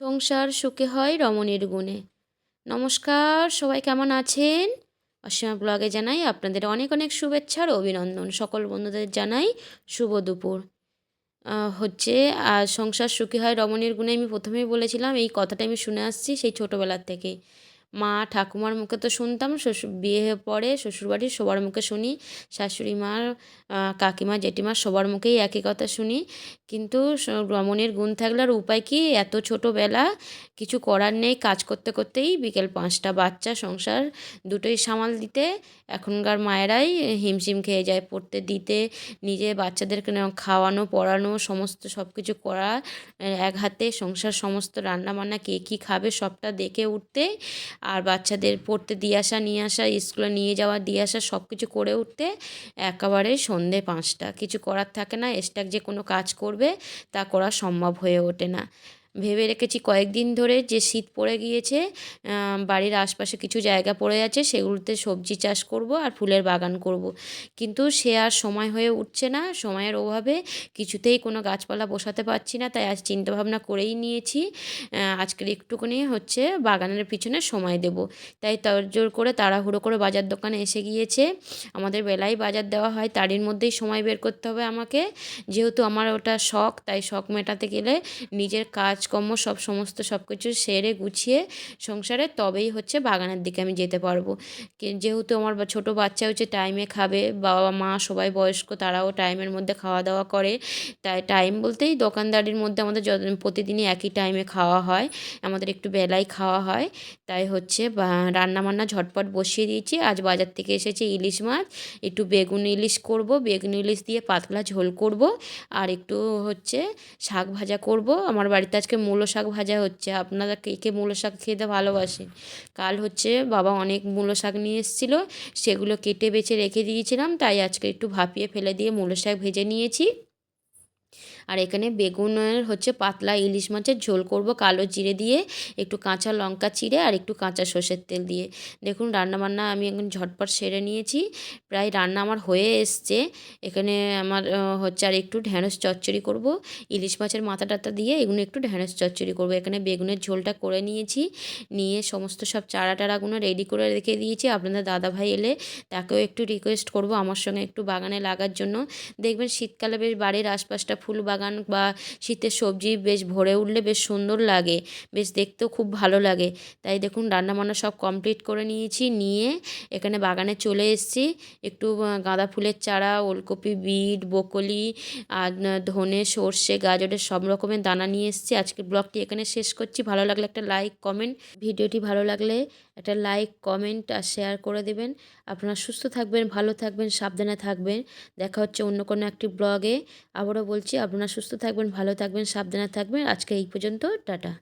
সংসার সুখে হয় রমণীর গুণে। নমস্কার, সবাই কেমন আছেন? অসীমা ব্লগে জানাই আপনাদের অনেক অনেক শুভেচ্ছা আর অভিনন্দন। সকল বন্ধুদের জানাই শুভ দুপুর। হচ্ছে আর সংসার সুখী হয় রমণীর গুণে আমি প্রথমেই বলেছিলাম, এই কথাটা আমি শুনে আসছি সেই ছোটোবেলার থেকে। মা ঠাকুমার মুখে তো শুনতাম, শ্বশুর, বিয়ে পরে শ্বশুরবাড়ির সবার মুখে শুনি, শাশুড়ি মার কাকিমা জেঠিমা সবার মুখেই একই কথা শুনি। কিন্তু স- রমণীর গুণ থাকলে আর উপায় কি? এত ছোটোবেলা কিছু করার নেই কাজ করতে করতেই বিকেল পাঁচটা, বাচ্চা সংসার দুটোই সামাল দিতে। এখনকার মায়েরাই হিমশিম খেয়ে যায় পড়তে দিতে, নিজে বাচ্চাদেরকে খাওয়ানো, পড়ানো, সমস্ত সব কিছু করা এক হাতে সংসার, সমস্ত রান্না বান্না কে কী খাবে সবটা দেখে উঠতে। আর বাচ্চাদের পড়তে দিয়ে আসা, নিয়ে আসা, স্কুলে নিয়ে যাওয়া, দিয়ে আসা সব কিছু করে উঠতে একেবারে সন্ধে পাঁচটা। কিছু করার থাকে না এক্সট্রা যে কোনো কাজ করবে তা করা সম্ভব হয়ে ওঠে না। ভেবে রেখেছি। কয়েকদিন ধরে যে শীত পড়ে গিয়েছে বাড়ির আশপাশে কিছু জায়গা পড়ে আছে, সেগুলোতে সবজি চাষ করব আর ফুলের বাগান করব। কিন্তু সে আর সময় হয়ে উঠছে না, সময়ের অভাবে কিছুতেই কোনো গাছপালা বসাতে পারছি না, তাই আজ চিন্তাভাবনা করেই নিয়েছি আজকের একটুখানি হচ্ছে বাগানের পিছনে সময় দেব। তাই জোর করে তাড়াহুড়ো করে বাজার দোকানে এসে গিয়েছে। আমাদের বেলায় বাজার দেওয়া হয়, তারই মধ্যেই সময় বের করতে হবে আমাকে। যেহেতু আমার ওটা শখ, তাই শখ মেটাতে গেলে নিজের কাজকর্ম, সব সমস্ত সব কিছু সেরে গুছিয়ে সংসারে তবেই হচ্ছে বাগানের দিকে আমি যেতে পারব। যেহেতু আমার ছোটো বাচ্চা হচ্ছে টাইমে খাবে, বাবা মা সবাই বয়স্ক তারাও টাইমের মধ্যে খাওয়া দাওয়া করে। তাই টাইম বলতেই দোকানদারির মধ্যে আমাদের প্রতিদিনই একই টাইমে খাওয়া হয়, আমাদের একটু বেলায় খাওয়া হয়। তাই হচ্ছে বা- রান্নাবান্না ঝটপট বসিয়ে দিয়েছি। আজ বাজার থেকে এসেছে ইলিশ মাছ, একটু বেগুন ইলিশ করব, বেগুন ইলিশ দিয়ে পাতলা ঝোল করব, আর একটু হচ্ছে শাক ভাজা করব। আমার বাড়িতে আজকে মূলো শাক ভাজা হচ্ছে, আপনারা কে কে মূলো শাক খেতে ভালোবাসেন কাল হচ্ছে বাবা অনেক মূলো শাক নিয়ে এসেছিল, সেগুলো কেটে বেছে রেখে দিয়েছিলাম, তাই আজকে একটু ভাপিয়ে ফেলে দিয়ে মূলো শাক ভেজে নিয়েছি। আর এখানে বেগুনের হচ্ছে পাতলা ইলিশ মাছের ঝোল করব, কালো জিরে দিয়ে, একটু কাঁচা লঙ্কা চিড়ে আর একটু কাঁচা সর্ষের তেল দিয়ে। দেখুন, রান্নাবান্না আমি এখন ঝটপট সেরে নিয়েছি, প্রায় রান্না আমার হয়ে এসছে। এখানে আমার হচ্ছে আর একটু ঢ্যাঁড়স চচ্চড়ি করব, ইলিশ মাছের মাথা টাতা দিয়ে এগুলো একটু ঢ্যাঁড়স চচ্চড়ি করব। এখানে বেগুনের ঝোলটা করে নিয়েছি, নিয়ে সমস্ত সব চারা টারাগুলো রেডি করে রেখে দিয়েছি। আপনাদের দাদাভাই এলে তাকেও একটু রিকোয়েস্ট করব, আমার সঙ্গে একটু বাগানে লাগার জন্য। দেখবেন শীতকালে বেশ বাড়ির আশপাশটা ফুল বাগান বা শীতের সবজি বেশ ভরে উঠলে বেশ সুন্দর লাগে, বেশ দেখতেও খুব ভালো লাগে। তাই দেখুন, রান্নাবান্না সব কমপ্লিট করে নিয়েছি, নিয়ে এখানে বাগানে চলে এসেছি। একটু গাঁদা ফুলের চারা, ওলকপি, বিট বকলি আর ধনে, সর্ষে, গাজরের সব রকমের দানা নিয়ে এসেছি। আজকের ব্লগটি এখানে শেষ করছি। ভালো লাগলে একটা লাইক কমেন্ট ভিডিওটি ভালো লাগলে একটা লাইক কমেন্ট আর শেয়ার করে দেবেন। আপনারা সুস্থ থাকবেন, ভালো থাকবেন, সাবধানে থাকবেন। দেখা হচ্ছে অন্য কোনো একটি ব্লগে। আবারও বলছি আপনারা সুস্থ থাকবেন ভালো থাকবেন সাবধানে থাকবেন। আজকে এই পর্যন্ত টাটা।